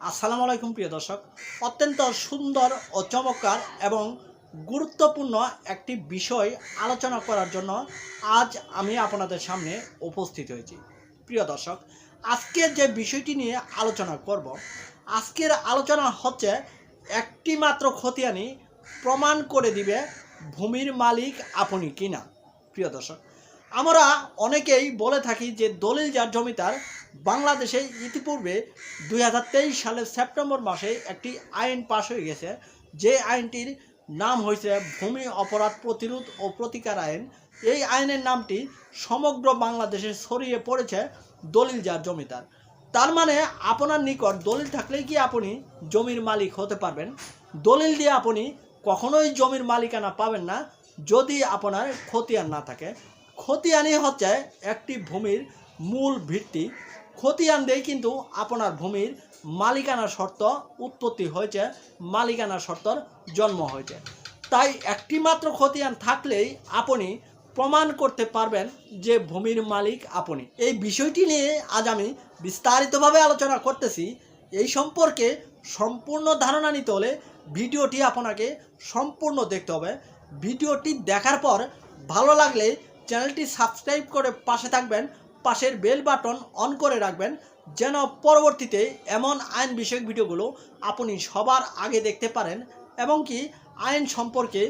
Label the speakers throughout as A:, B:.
A: আসসালামু আলাইকুম, প্রিয় দর্শক। অত্যন্ত সুন্দর ও চমৎকার এবং গুরুত্বপূর্ণ একটি বিষয় আলোচনা করার জন্য আজ আমি আপনাদের সামনে উপস্থিত হয়েছি। প্রিয় দর্শক আজকের যে বিষয়টি নিয়ে আলোচনা করব, আজকের আলোচনা হচ্ছে একটি মাত্র খতিয়ানি প্রমাণ করে দিবে ভূমির মালিক আপনি কিনা। প্রিয় দর্শক আমরা অনেকেই বলে থাকি যে দলিল যার জমিদার বাংলাদেশে ইতিপূর্বে দু হাজার তেইশ সালের সেপ্টেম্বর মাসে একটি আইন পাশ হয়ে গেছে। যে আইনটির নাম হয়েছে ভূমি অপরাধ প্রতিরোধ ও প্রতিকার আইন। এই আইনের নামটি সমগ্র বাংলাদেশে ছড়িয়ে পড়েছে দলিল যার জমিদার তার মানে আপনার নিকট দলিল থাকলেই কি আপনি জমির মালিক হতে পারবেন? দলিল দিয়ে আপনি কখনোই জমির মালিকানা পাবেন না, যদি আপনার খতিয়ান না থাকে। খতিয়ানই হচ্ছে একটি ভূমির মূল ভিত্তি। খতিয়ান দিয়ে কিন্তু আপনার ভূমির মালিকানার শর্ত উৎপত্তি হয়েছে মালিকানার শর্তর জন্ম হয়েছে। তাই একটি মাত্র খতিয়ান থাকলেই আপনি প্রমাণ করতে পারবেন যে ভূমির মালিক আপনি। এই বিষয়টি নিয়ে আজ আমি বিস্তারিতভাবে আলোচনা করতেছি। এই সম্পর্কে সম্পূর্ণ ধারণা নিতে হলে ভিডিওটি আপনাকে সম্পূর্ণ দেখতে হবে। ভিডিওটি দেখার পর ভালো লাগলে চ্যানেলটি সাবস্ক্রাইব করে পাশে থাকবেন, পাশের বেল বাটন অন করে রাখবেন, যেন পরবর্তীতে এমন আইন বিষয়ক ভিডিওগুলো আপনি সবার আগে দেখতে পারেন এবং কি আইন সম্পর্কে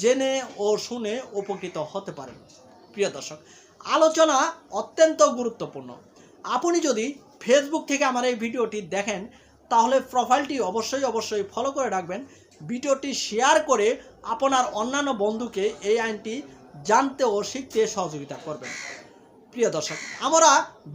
A: জেনে ও শুনে উপকৃত হতে পারেন। প্রিয় দর্শক, আলোচনা অত্যন্ত গুরুত্বপূর্ণ। আপনি যদি ফেসবুক থেকে আমার এই ভিডিওটি দেখেন, তাহলে প্রোফাইলটি অবশ্যই অবশ্যই ফলো করে রাখবেন। ভিডিওটি শেয়ার করে আপনার অন্যান্য বন্ধুকে এই আইনটি জানতে ও শিখতে সহযোগিতা করবেন। প্রিয় দর্শক, আমরা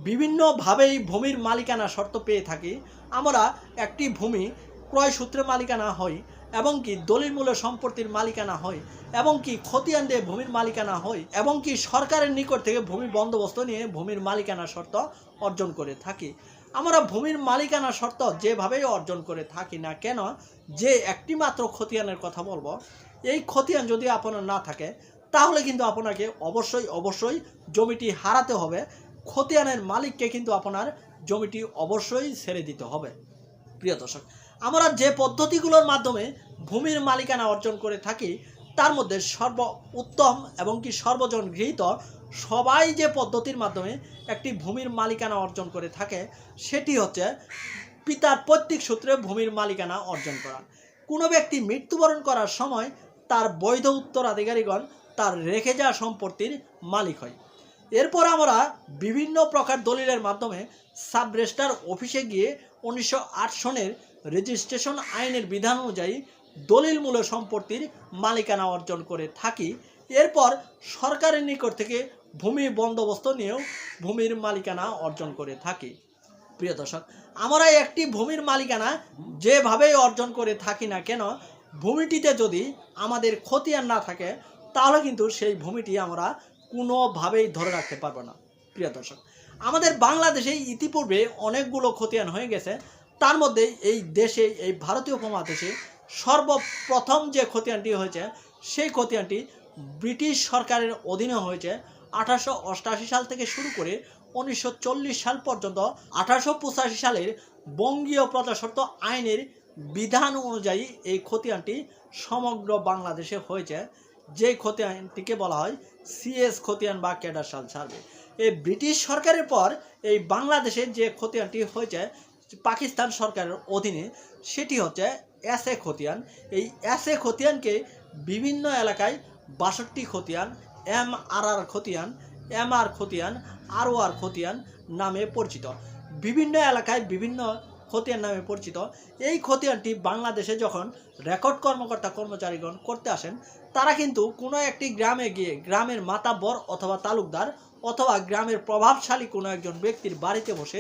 A: বিভিন্নভাবেই ভূমির মালিকানা শর্ত পেয়ে থাকি। আমরা একটি ভূমি ক্রয় সূত্রে মালিকানা হই এবং কি দলিল মূল্য সম্পত্তির মালিকানা হয় এবং কি খতিয়ান দিয়ে ভূমির মালিকানা হয় এবং কি সরকারের নিকট থেকে ভূমি বন্দোবস্ত নিয়ে ভূমির মালিকানা শর্ত অর্জন করে থাকি। আমরা ভূমির মালিকানা শর্ত যেভাবেই অর্জন করে থাকি না কেন, যে একটি মাত্র খতিয়ানের কথা বলব, এই খতিয়ান যদি আপনার না থাকে তাহলে কিন্তু আপনাকে অবশ্যই অবশ্যই জমিটি হারাতে হবে। খতিয়ানের মালিককে কিন্তু আপনার জমিটি অবশ্যই ছেড়ে দিতে হবে। প্রিয় দর্শক, আমরা যে পদ্ধতিগুলোর মাধ্যমে ভূমির মালিকানা অর্জন করে থাকি, তার মধ্যে সর্ব উত্তম এবং কি সর্বজন গৃহীত সবাই যে পদ্ধতির মাধ্যমে একটি ভূমির মালিকানা অর্জন করে থাকে, সেটি হচ্ছে পিতার পৈতৃক সূত্রে ভূমির মালিকানা অর্জন করা। কোনো ব্যক্তি মৃত্যুবরণ করার সময় তার বৈধ উত্তরাধিকারীগণ তার রেখে যাওয়া সম্পত্তির মালিক হয়। এরপর আমরা বিভিন্ন প্রকার দলিলের মাধ্যমে সাব রেজিস্ট্রার অফিসে গিয়ে উনিশশো আট সনের রেজিস্ট্রেশন আইনের বিধান অনুযায়ী দলিল মূল্য সম্পত্তির মালিকানা অর্জন করে থাকি। এরপর সরকারের নিকট থেকে ভূমি বন্দোবস্ত নিয়েও ভূমির মালিকানা অর্জন করে থাকি। প্রিয় দর্শক, আমরা একটি ভূমির মালিকানা যেভাবেই অর্জন করে থাকি না কেন, ভূমিটিতে যদি আমাদের খতিয়ান না থাকে তাহলে কিন্তু সেই ভূমিটি আমরা কোনোভাবেই ধরে রাখতে পারব না, প্রিয় দর্শক। আমাদের বাংলাদেশে ইতিপূর্বে অনেকগুলো খতিয়ান হয়ে গেছে। তার মধ্যে এই দেশে, এই ভারতীয় উপমহাদেশে সর্বপ্রথম যে খতিয়ানটি হয়েছে, সেই খতিয়ানটি ব্রিটিশ সরকারের অধীনে হয়েছে আঠারোশো সাল থেকে শুরু করে উনিশশো চল্লিশ সাল পর্যন্ত। আঠারোশো পঁচাশি সালের বঙ্গীয় প্রজাস্বত্ব আইনের বিধান অনুযায়ী এই খতিয়ানটি সমগ্র বাংলাদেশে হয়েছে। যে খতিয়ানটিকে বলা হয় সিএস খতিয়ান বা ক্যাডারশাল সার্ভে। এই ব্রিটিশ সরকারের পর এই বাংলাদেশের যে খতিয়ানটি হয়েছে, পাকিস্তান সরকারের অধীনে, সেটি হচ্ছে এস এ খতিয়ান এই এস এ খতিয়ানকে বিভিন্ন এলাকায় বাষট্টি খতিয়ান এম আর আর খতিয়ান এম আর খতিয়ান আর ও আর খতিয়ান নামে পরিচিত। বিভিন্ন এলাকায় বিভিন্ন খতিয়ান নামে পরিচিত। এই খতিয়ানটি বাংলাদেশে যখন রেকর্ড কর্মকর্তা কর্মচারীগণ করতে আসেন, তারা কিন্তু কোনো একটি গ্রামে গিয়ে গ্রামের মাতাব্বর অথবা তালুকদার অথবা গ্রামের প্রভাবশালী কোনো একজন ব্যক্তির বাড়িতে বসে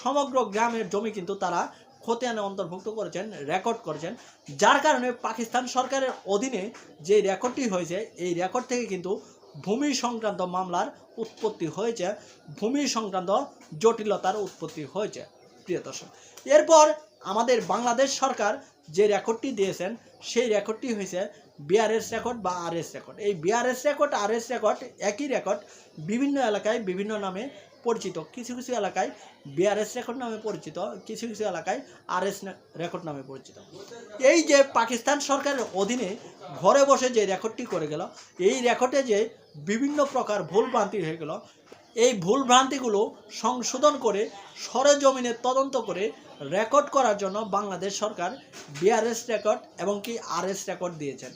A: সমগ্র গ্রামের জমি কিন্তু তারা খতিয়ানে অন্তর্ভুক্ত করেছেন, রেকর্ড করেছেন। যার কারণে পাকিস্তান সরকারের অধীনে যে রেকর্ডটি হয়েছে, এই রেকর্ড থেকে কিন্তু ভূমি সংক্রান্ত মামলার উৎপত্তি হয়েছে। ভূমি সংক্রান্ত জটিলতার উৎপত্তি হয়েছে। প্রিয় দর্শক এরপর আমাদের বাংলাদেশ সরকার যে রেকর্ডটি দিয়েছেন, সেই রেকর্ডটি হয়েছে বিআরএস রেকর্ড বা আরএস রেকর্ড এই বিআরএস রেকর্ড আরএস রেকর্ড একই রেকর্ড বিভিন্ন এলাকায় বিভিন্ন নামে পরিচিত। কিছু কিছু এলাকায় বিআরএস রেকর্ড নামে পরিচিত, কিছু কিছু এলাকায় আরএস রেকর্ড নামে পরিচিত। এই যে পাকিস্তান সরকারের অধীনে ঘরে বসে যে রেকর্ডটি করে গেল, এই রেকর্ডে যে বিভিন্ন প্রকার ভুল ভ্রান্তি হয়ে গেল, এই ভুল ভ্রান্তিগুলো সংশোধন করে সরেজমিনে তদন্ত করে রেকর্ড করার জন্য বাংলাদেশ সরকার বিআরএস রেকর্ড এবং কি আরএস রেকর্ড দিয়েছেন।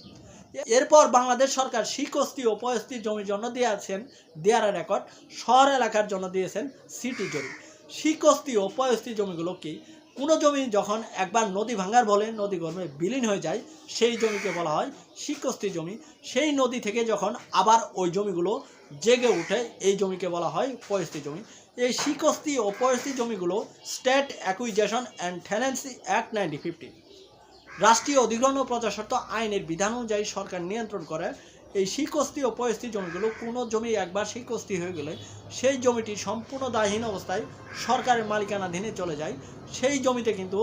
A: এরপর বাংলাদেশ সরকার শিকস্তি ও পয়স্তি জমির জন্য দিয়েছেন, দেয়ারা রেকর্ড, শহর এলাকার জন্য দিয়েছেন সিটি জমি। শিকস্তি ও পয়স্তি জমিগুলো কি? কোনো জমি যখন একবার নদী ভাঙার বলে নদী গর্ভে বিলীন হয়ে যায়, সেই জমিকে বলা হয় শিকস্তি জমি। সেই নদী থেকে যখন আবার ওই জমিগুলো জেগে উঠে, এই জমিকে বলা হয় পয়স্তি জমি। এই শিকস্তি ও পয়স্তি জমিগুলো state acquisition and tenancy act nineteen fifty. রাষ্ট্রীয় অধিগ্রহণ ও প্রজাস্বত্ব আইনের বিধান অনুযায়ী সরকার নিয়ন্ত্রণ করে। এই শিকস্তি ও পয়স্তি জমিগুলো কোনো জমি একবার শিকস্তি হয়ে গেলে সেই জমিটি সম্পূর্ণ দায়হীন অবস্থায় সরকারের মালিকানাধীনে চলে যায়। সেই জমিতে কিন্তু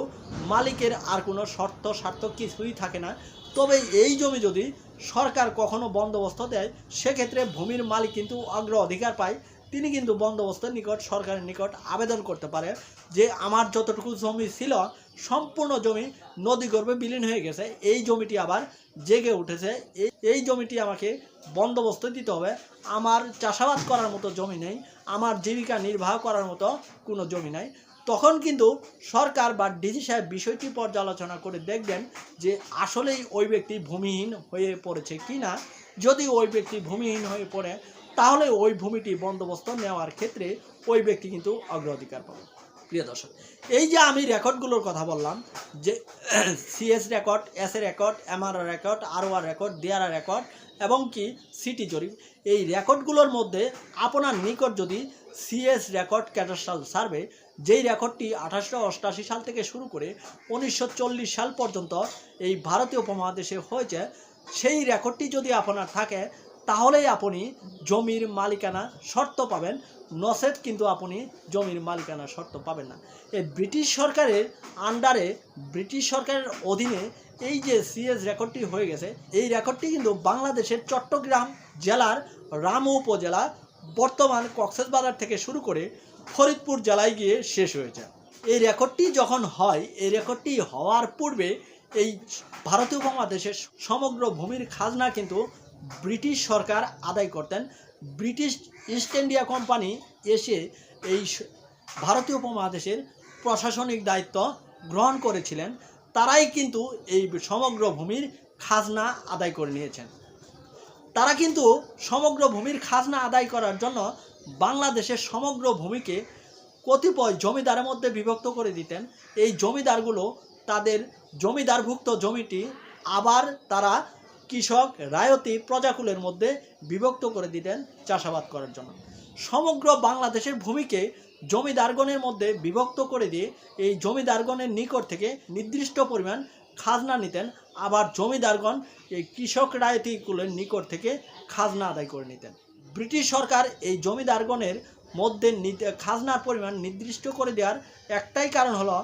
A: মালিকের আর কোনো শর্ত স্বার্থ কিছুই থাকে না। তবে এই জমি যদি সরকার কখনো বন্দোবস্ত দেয়, সেক্ষেত্রে ভূমির মালিক কিন্তু অগ্র অধিকার পায়। তিনি কিন্তু বন্দোবস্তের নিকট, সরকারের নিকট আবেদন করতে পারে যে আমার যতটুকু জমি ছিল, সম্পূর্ণ জমি নদী গর্ভে বিলীন হয়ে গেছে। এই জমিটি আবার জেগে উঠেছে। এই এই জমিটি আমাকে বন্দোবস্ত দিতে হবে। আমার চাষাবাদ করার মতো জমি নেই। আমার জীবিকা নির্বাহ করার মতো কোনো জমি নাই। তখন কিন্তু সরকার বা ডিজি সাহেব বিষয়টি পর্যালোচনা করে দেখবেন যে আসলেই ওই ব্যক্তি ভূমিহীন হয়ে পড়েছে কি না যদি ওই ব্যক্তি ভূমিহীন হয়ে পড়ে তাহলে ওই ভূমিটি বন্দোবস্ত নেওয়ার ক্ষেত্রে ওই ব্যক্তি কিন্তু অগ্রাধিকার পাবে। প্রিয় দর্শক, এই যে আমি রেকর্ডগুলোর কথা বললাম, যে CS record, S A record এমআরআ record ROR record, DRR record এবং কি সিটি জরিপ, এই রেকর্ডগুলোর মধ্যে আপনার নিকট যদি সিএস রেকর্ড ক্যাটাস্ট্রাল সার্ভে, যেই রেকর্ডটি আঠাশশো অষ্টাশি সাল থেকে শুরু করে উনিশশো চল্লিশ সাল পর্যন্ত এই ভারতীয় উপমহাদেশে হয়েছে, সেই রেকর্ডটি যদি আপনার থাকে তাহলেই আপনি জমির মালিকানা শর্ত পাবেন। নসেদ কিন্তু আপনি জমির মালিকানা শর্ত পাবেন না। এই ব্রিটিশ সরকারের আন্ডারে ব্রিটিশ সরকারের অধীনে এই যে সিএস রেকর্ডটি হয়ে গেছে, এই রেকর্ডটি কিন্তু বাংলাদেশের চট্টগ্রাম জেলার রামু উপজেলা বর্তমান কক্সবাজার থেকে শুরু করে ফরিদপুর জেলায় গিয়ে শেষ হয়েছে। এই রেকর্ডটি যখন হয়, এই রেকর্ডটি হওয়ার পূর্বে এই ভারতীয় উপমহাদেশের সমগ্র ভূমির খাজনা কিন্তু ব্রিটিশ সরকার আদায় করতেন। ব্রিটিশ ইস্ট ইন্ডিয়া কোম্পানি এসে এই ভারতীয় উপমহাদেশের প্রশাসনিক দায়িত্ব গ্রহণ করেছিলেন। তারাই কিন্তু এই সমগ্র ভূমির খাজনা আদায় করে নিয়েছেন। তারা কিন্তু সমগ্র ভূমির খাজনা আদায় করার জন্য বাংলাদেশের সমগ্র ভূমিকে কতিপয় জমিদারের মধ্যে বিভক্ত করে দিতেন। এই জমিদারগুলো তাদের জমিদারভুক্ত জমিটি আবার তারা কৃষক রায়তি প্রজাকুলের মধ্যে বিভক্ত করে দিতেন চাষাবাদ করার জন্য। সমগ্র বাংলাদেশের ভূমিকে জমিদারগণের মধ্যে বিভক্ত করে দিয়ে এই জমিদারগণের নিকট থেকে নির্দিষ্ট পরিমাণ খাজনা নিতেন, আবার জমিদারগণ এই কৃষক রায়তিকুলের নিকট থেকে খাজনা আদায় করে নিতেন। ব্রিটিশ সরকার এই জমিদারগণের মধ্যে খাজনার পরিমাণ নির্দিষ্ট করে দেওয়ার একটাই কারণ হলো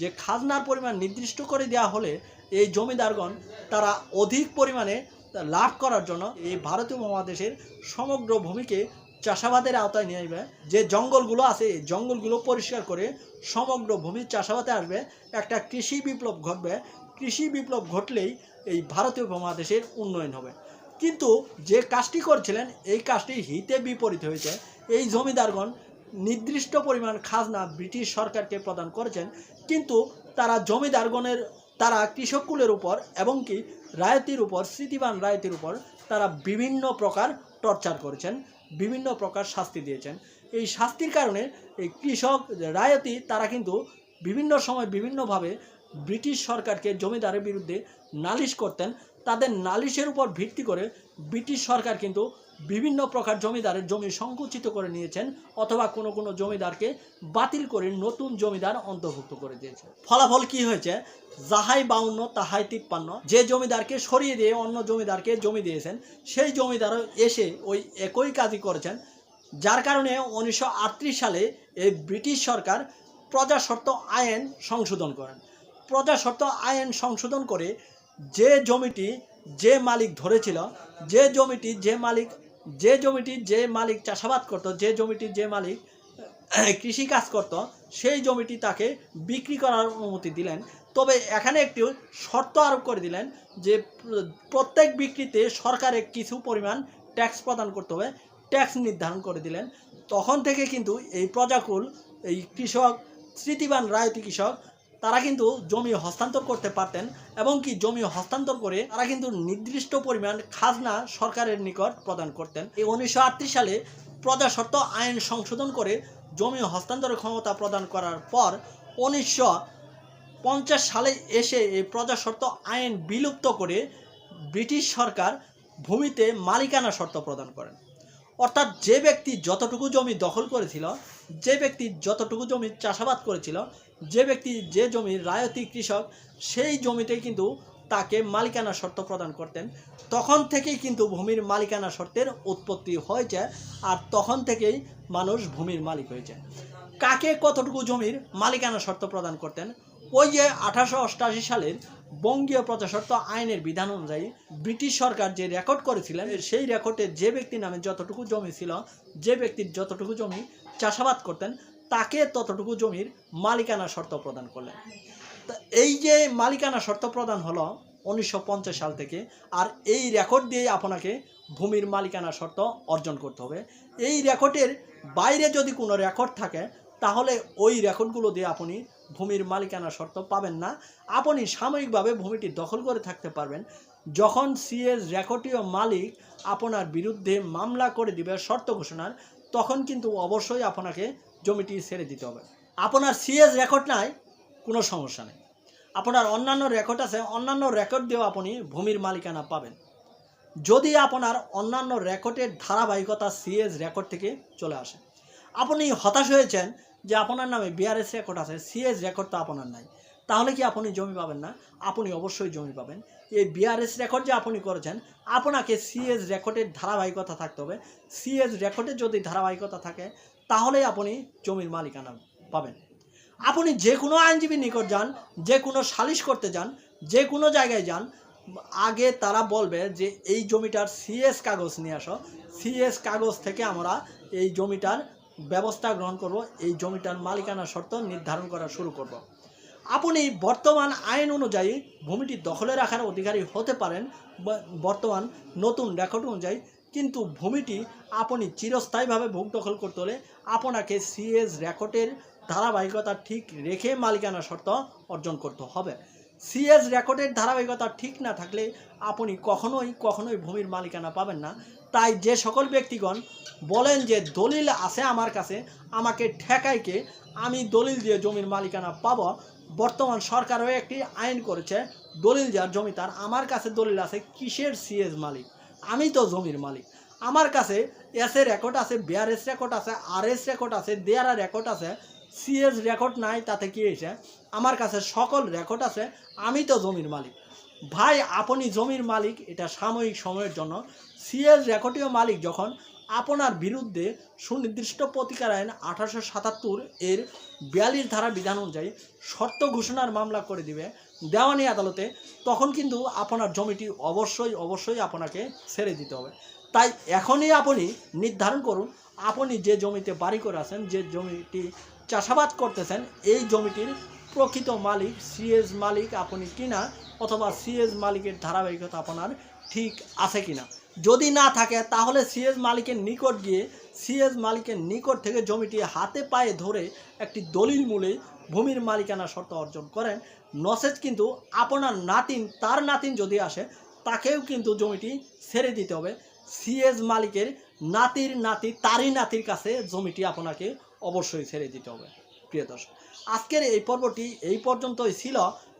A: যে, খাজনার পরিমাণ নির্দিষ্ট করে দেওয়া হলে এই জমিদারগণ তারা অধিক পরিমাণে লাভ করার জন্য এই ভারতীয় মহাদেশের সমগ্র ভূমিকে চাষাবাদের আওতায় নিয়ে আসবে। যে জঙ্গলগুলো আছে, এই জঙ্গলগুলো পরিষ্কার করে সমগ্র ভূমি চাষাবাদে আসবে। একটা কৃষি বিপ্লব ঘটবে। কৃষি বিপ্লব ঘটলেই এই ভারতীয় উপমহাদেশের উন্নয়ন হবে। কিন্তু যে কাজটি করছিলেন, এই কাজটি হিতে বিপরীত হয়েছে। এই জমিদারগণ নির্দিষ্ট পরিমাণ খাজনা ব্রিটিশ সরকারকে প্রদান করেছেন। কিন্তু তারা জমিদারগণের তারা কৃষককুলের উপর এবং কি রায়তির উপর, স্মৃতিবান রায়তির উপর তারা বিভিন্ন প্রকার টর্চার করেছেন, বিভিন্ন প্রকার শাস্তি দিয়েছেন। এই শাস্তির কারণে এই কৃষক, রায়তি তারা কিন্তু বিভিন্ন সময় বিভিন্নভাবে ব্রিটিশ সরকারকে জমিদারের বিরুদ্ধে নালিশ করতেন। তাদের নালিশের উপর ভিত্তি করে ব্রিটিশ সরকার কিন্তু বিভিন্ন প্রকার জমিদারের জমি সংকুচিত করে নিয়েছেন অথবা কোনো কোনো জমিদারকে বাতিল করে নতুন জমিদার অন্তর্ভুক্ত করে দিয়েছে ফলাফল কি হয়েছে? যাহাই বাউন্ন, তাহাই তিপ্পান্ন, যে জমিদারকে সরিয়ে দিয়ে অন্য জমিদারকে জমি দিয়েছেন, সেই জমিদারও এসে ওই একই কাজই করেছেন, যার কারণে উনিশশো আটত্রিশ সালে এই ব্রিটিশ সরকার প্রজাস্বত্ব আইন সংশোধন করেন। প্রজাস্বত্ব আইন সংশোধন করে যে জমিটি যে মালিক ধরেছিল, যে জমিটি যে মালিক যে জমিটি যে মালিক চাষাবাদ করত, যে জমিটি যে মালিক কৃষি কাজ করত, সেই জমিটি তাকে বিক্রি করার অনুমতি দিলেন। তবে এখানে একটি শর্ত আরোপ করে দিলেন যে, প্রত্যেক বিক্রিতে সরকারে কিছু পরিমাণ ট্যাক্স প্রদান করতে হবে, ট্যাক্স নির্ধারণ করে দিলেন। তখন থেকে কিন্তু এই প্রজাকুল, এই কৃষক, স্মৃতিবান রায়তি কৃষক তারা কিন্তু জমি হস্তান্তর করতে পারতেন এবং কি জমি হস্তান্তর করে তারা কিন্তু নির্দিষ্ট পরিমাণ খাজনা সরকারের নিকট প্রদান করতেন। এই উনিশশো আটত্রিশ সালে প্রজাস্বত্ব আইন সংশোধন করে জমি হস্তান্তরের ক্ষমতা প্রদান করার পর উনিশশো পঞ্চাশ সালে এসে এই প্রজাস্বত্ব আইন বিলুপ্ত করে ব্রিটিশ সরকার ভূমিতে মালিকানা শর্ত প্রদান করেন। অর্থাৎ যে ব্যক্তি যতটুকু জমি দখল করেছিল, যে ব্যক্তি যতটুকু জমি চাষাবাদ করেছিল যে ব্যক্তি যে জমির রায়তি কৃষক, সেই জমিতে কিন্তু তাকে মালিকানা শর্ত প্রদান করতেন। তখন থেকেই কিন্তু ভূমির মালিকানা শর্তের উৎপত্তি হয়েছে আর তখন থেকেই মানুষ ভূমির মালিক হয়েছে। কাকে কতটুকু জমির মালিকানা শর্ত প্রদান করতেন? ওই যে আঠারোশো অষ্টাশি সালের বঙ্গীয় প্রজাস্বত্ব আইনের বিধান অনুযায়ী ব্রিটিশ সরকার যে রেকর্ড করেছিলেন, সেই রেকর্ডে যে ব্যক্তির নামে যতটুকু জমি ছিল, যে ব্যক্তির যতটুকু জমি চাষাবাদ করতেন তাকে ততটুকু জমির মালিকানা শর্ত প্রদান করলেন। তা এই যে মালিকানা শর্ত প্রদান হলো উনিশশো পঞ্চাশ সাল থেকে, আর এই রেকর্ড দিয়ে আপনাকে ভূমির মালিকানা শর্ত অর্জন করতে হবে। এই রেকর্ডের বাইরে যদি কোনো রেকর্ড থাকে, তাহলে ওই রেকর্ডগুলো দিয়ে আপনি ভূমির মালিকানা শর্ত পাবেন না। আপনি সাময়িকভাবে ভূমিটি দখল করে থাকতে পারবেন। যখন সিএস রেকর্ডীয় মালিক আপনার বিরুদ্ধে মামলা করে দিবে শর্ত ঘোষণার, তখন কিন্তু অবশ্যই আপনাকে জমিটি ছেড়ে দিতে হবে। আপনার সিএস রেকর্ড নাই, কোনো সমস্যা নেই। আপনার অন্যান্য রেকর্ড আছে, অন্যান্য রেকর্ড দিয়েও আপনি ভূমির মালিকানা পাবেন। যদি আপনার অন্যান্য রেকর্ডের ধারাবাহিকতা সিএস রেকর্ড থেকে চলে আসে। আপনি হতাশ হয়েছেন যে আপনার নামে বিআরএস রেকর্ড আছে সিএস রেকর্ড তো আপনার নাই। তাহলে কি আপনি জমি পাবেন না? আপনি অবশ্যই জমি পাবেন। এই বিআরএস রেকর্ড যে আপনি করেছেন, আপনাকে সিএস রেকর্ডের ধারাবাহিকতা থাকতে হবে। সিএস রেকর্ডের যদি ধারাবাহিকতা থাকে তাহলেই আপনি জমির মালিকানা পাবেন আপনি যে কোনো আইনজীবীর নিকট যান, যে কোনো সালিশ করতে যান, যে কোনো জায়গায় যান, আগে তারা বলবে যে এই জমিটার সিএস কাগজ নিয়ে আসো সিএস কাগজ থেকে আমরা এই জমিটার ব্যবস্থা গ্রহণ করব, এই জমিটার মালিকানা শর্ত নির্ধারণ করা শুরু করব। আপনি বর্তমান আইন অনুযায়ী ভূমিটি দখলে রাখার অধিকারী হতে পারেন বর্তমান নতুন রেকর্ড অনুযায়ী কিন্তু ভূমিটি আপনি চিরস্থায়ীভাবে ভোগ দখল করতে হলে আপনাকে সিএস রেকর্ডের ধারাবাহিকতা ঠিক রেখে মালিকানা শর্ত অর্জন করতে হবে। সিএস রেকর্ডের ধারাবাহিকতা ঠিক না থাকলে আপনি কখনোই কখনোই ভূমির মালিকানা পাবেন না। তাই যে সকল ব্যক্তিগণ বলেন যে দলিল আছে আমার কাছে, আমাকে ঠেকাইকে আমি দলিল দিয়ে জমির মালিকানা পাবো। বর্তমান সরকারও একটি আইন করেছে, দলিল যার জমি তার, আমার কাছে দলিল আছে, কিসের সিএস মালিক? আমি তো জমির মালিক। আমার কাছে এস এ রেকর্ড আছে বিআরএস রেকর্ড আছে আর এস রেকর্ড আছে দেয়ারা রেকর্ড আছে সিএস রেকর্ড নাই, তাতে কি হয়েছে? আমার কাছে সকল রেকর্ড আছে, আমি তো জমির মালিক। ভাই, আপনি জমির মালিক, এটা সাময়িক সময়ের জন্য। সিএস রেকর্ডীয় মালিক যখন আপনার বিরুদ্ধে সুনির্দিষ্ট প্রতিকার আইন আঠারোশো সাতাত্তর এর বিয়াল্লিশ ধারা বিধান অনুযায়ী শর্ত ঘোষণার মামলা করে দিবে দেওয়ানি আদালতে, তখন কিন্তু আপনার জমিটি অবশ্যই অবশ্যই আপনাকে ছেড়ে দিতে হবে। তাই এখনই আপনি নির্ধারণ করুন, আপনি যে জমিতে বাড়ি করে আছেন, যে জমিটি চাষাবাদ করতেছেন, এই জমিটির প্রকৃত মালিক, সিএস মালিক আপনি কিনা অথবা সিএস মালিকের ধারাবাহিকতা আপনার ঠিক আছে কিনা। যদি না থাকে, তাহলে সিএস মালিকের নিকট গিয়ে সিএস মালিকের নিকট থেকে জমিটি হাতে পায়ে ধরে একটি দলিল মূলে ভূমির মালিকানা শর্ত অর্জন করেন। নসেজ কিন্তু আপনার নাতিন, তার নাতিন যদি আসে, তাকেও কিন্তু জমিটি ছেড়ে দিতে হবে। সিএস মালিকের নাতির নাতি, তারই নাতির কাছে জমিটি আপনাকে অবশ্যই ছেড়ে দিতে হবে। প্রিয় দর্শক, আজকের এই পর্বটি এই পর্যন্তই ছিল।